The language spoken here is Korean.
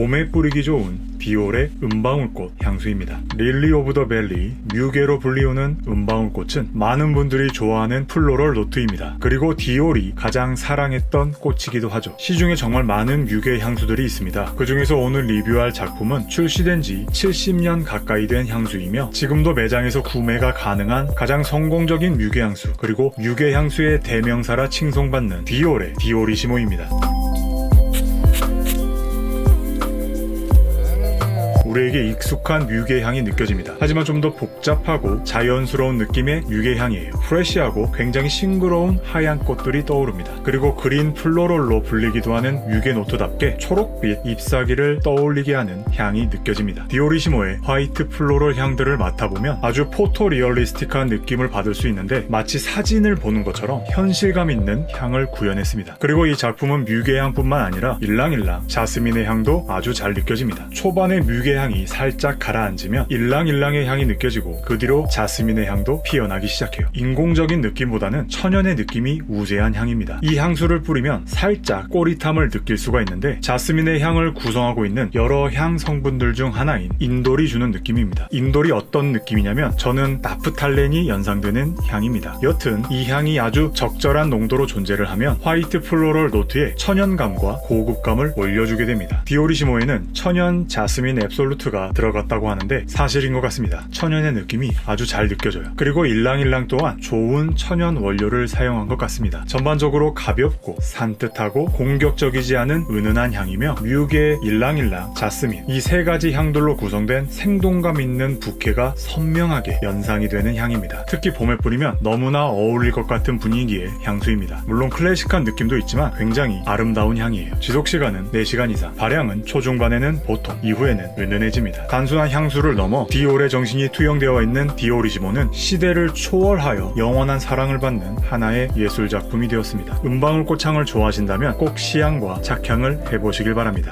봄에 뿌리기 좋은 디올의 은방울꽃 향수입니다. 릴리 오브 더 벨리, 뮤게로 불리우는 은방울꽃은 많은 분들이 좋아하는 플로럴 노트입니다. 그리고 디올이 가장 사랑했던 꽃이기도 하죠. 시중에 정말 많은 뮤게 향수들이 있습니다. 그 중에서 오늘 리뷰할 작품은 출시된 지 70년 가까이 된 향수이며 지금도 매장에서 구매가 가능한 가장 성공적인 뮤게 향수 그리고 뮤게 향수의 대명사라 칭송받는 디올의 디오리시모입니다. 우리에게 익숙한 뮤게 향이 느껴집니다. 하지만 좀 더 복잡하고 자연스러운 느낌의 뮤게 향이에요. 프레쉬하고 굉장히 싱그러운 하얀 꽃들이 떠오릅니다. 그리고 그린 플로럴로 불리기도 하는 뮤게 노트답게 초록빛 잎사귀를 떠올리게 하는 향이 느껴집니다. 디오리시모의 화이트 플로럴 향들을 맡아보면 아주 포토 리얼리스틱한 느낌을 받을 수 있는데 마치 사진을 보는 것처럼 현실감 있는 향을 구현했습니다. 그리고 이 작품은 뮤게 향뿐만 아니라 일랑일랑 자스민의 향도 아주 잘 느껴집니다. 초반에 뮤게 향이 살짝 가라앉으면 일랑일랑의 향이 느껴지고 그 뒤로 자스민의 향도 피어나기 시작해요. 인공적인 느낌보다는 천연의 느낌이 우세한 향입니다. 이 향수를 뿌리면 살짝 꼬릿함을 느낄 수가 있는데 자스민의 향을 구성하고 있는 여러 향 성분들 중 하나인 인돌이 주는 느낌입니다. 인돌이 어떤 느낌이냐면 저는 나프탈렌이 연상되는 향입니다. 여튼 이 향이 아주 적절한 농도로 존재를 하면 화이트 플로럴 노트의 천연감과 고급감을 올려주게 됩니다. 디오리시모에는 천연 자스민 앱솔 루트가 들어갔다고 하는데 사실인 것 같습니다. 천연의 느낌이 아주 잘 느껴져요. 그리고 일랑일랑 또한 좋은 천연 원료를 사용한 것 같습니다. 전반적으로 가볍고 산뜻하고 공격적이지 않은 은은한 향이며 뮤게, 일랑일랑, 자스민 이 세 가지 향들로 구성된 생동감 있는 부케가 선명하게 연상이 되는 향입니다. 특히 봄에 뿌리면 너무나 어울릴 것 같은 분위기의 향수입니다. 물론 클래식한 느낌도 있지만 굉장히 아름다운 향이에요. 지속 시간은 4시간 이상, 발향은 초중반에는 보통, 이후에는 은은 해집니다. 단순한 향수를 넘어 디올의 정신이 투영되어 있는 디오리지모는 시대를 초월하여 영원한 사랑을 받는 하나의 예술 작품이 되었습니다. 은방울꽃향을 좋아하신다면 꼭 시향과 착향을 해보시길 바랍니다.